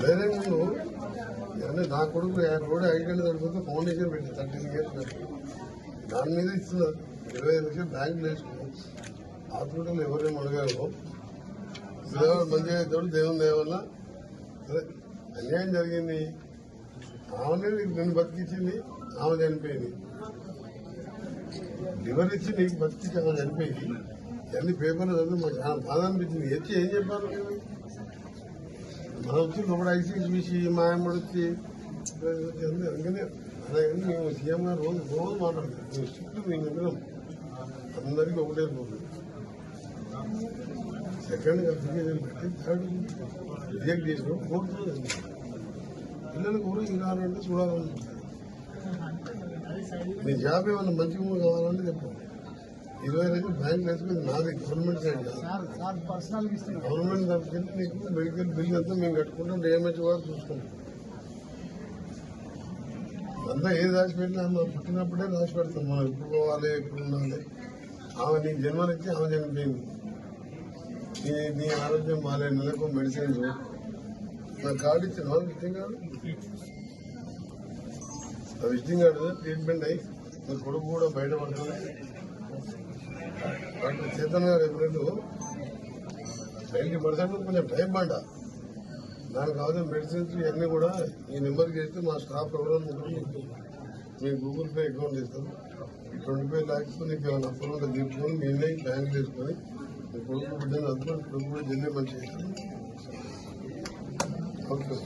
వేరే ముందు అంటే నా కొడుకు రోడ్ ఐడెంట్ దొరికితే ఫౌండేషన్ పెట్టి థర్టీన్ ఇయర్స్ దాని మీద ఇస్తున్నారు ఇరవై ఐదు లక్షలు బ్యాంకులు వేసుకున్నాం హాస్పిటల్ ఎవరేం అడగాలో? దేవుడు మంచిగా అవుతాడు దేవుని దేవల్ల అన్యాయం జరిగింది. ఆమె నేను నిన్ను బతికించింది ఆమె చనిపోయింది. లివర్ ఇచ్చి నీకు బతికించి ఆమె చనిపోయింది? అన్ని పేపర్లు చదివి మాకు చాలా బాధ అనిపించింది ఎత్తి ఏం చెప్పారు? మనం వచ్చి లోపల ఐసీ చూసి మా అమ్మడు వచ్చి అందుకనే అలాగే మేము సీఎం గారు రోజు రోజు మాట్లాడతాం మేము స్ట్రిక్ట్ మేము విన్నాం అందరికీ ఒకటే రోజు. సెకండ్ అప్లికేషన్ పెట్టి థర్డ్ రిజెక్ట్ చేసినాం కోర్టు పిల్లలు కూడా ఇలా అంటే చూడాలని నీ జాబ్ ఏమన్నా మంచిగా కావాలంటే చెప్పు ఇరవై లక్షలు బ్యాంక్ వేసుకుని నాది గవర్నమెంట్ సైడ్ కాదు గవర్నమెంట్ తరఫున నీకు మెడికల్ బిల్ అంతా మేము కట్టుకుంటాం. డ్యామేజ్ కూడా చూసుకుంటాం. అంతా ఏది రాసి పెట్టినా మనం పుట్టినప్పుడే రాసి పెడతాం మనం ఎప్పుడు పోవాలి ఎప్పుడు ఉండాలి. ఆమె నీ జన్మనిచ్చి ఆమె చనిపోయింది. నీ నీ ఆరోగ్యం బాగాలేదు. నెలకు మెడిసిన్స్ నా కార్డు ఇచ్చిన విజిటింగ్ కార్డు? ఆ విజిటింగ్ కార్డు ట్రీట్మెంట్ అయ్యి మీ కొడుకు కూడా బయటపడుతుంది డాక్టర్ చేతన్ గారు ఎప్పుడైతే నైంటీ పర్సెంట్ కొంచెం టైం పంట దానికి కావాల్సిన మెడిసిన్స్ ఇవన్నీ కూడా ఈ నెంబర్కి చేస్తే మా స్టాఫ్ ఎవరో మీ గూగుల్ పే అకౌంట్ ఇస్తాం ట్వంటీ ఫైవ్ ల్యాక్స్ నీకు ఏమైనా అప్పులు ఉంటే తీసుకొని నేనే బ్యాంక్ తీసుకొని మీ కొడుకు బిడ్డను అందులో కొడుకు కూడా జల్లి మంచి చేస్తాను. ఓకే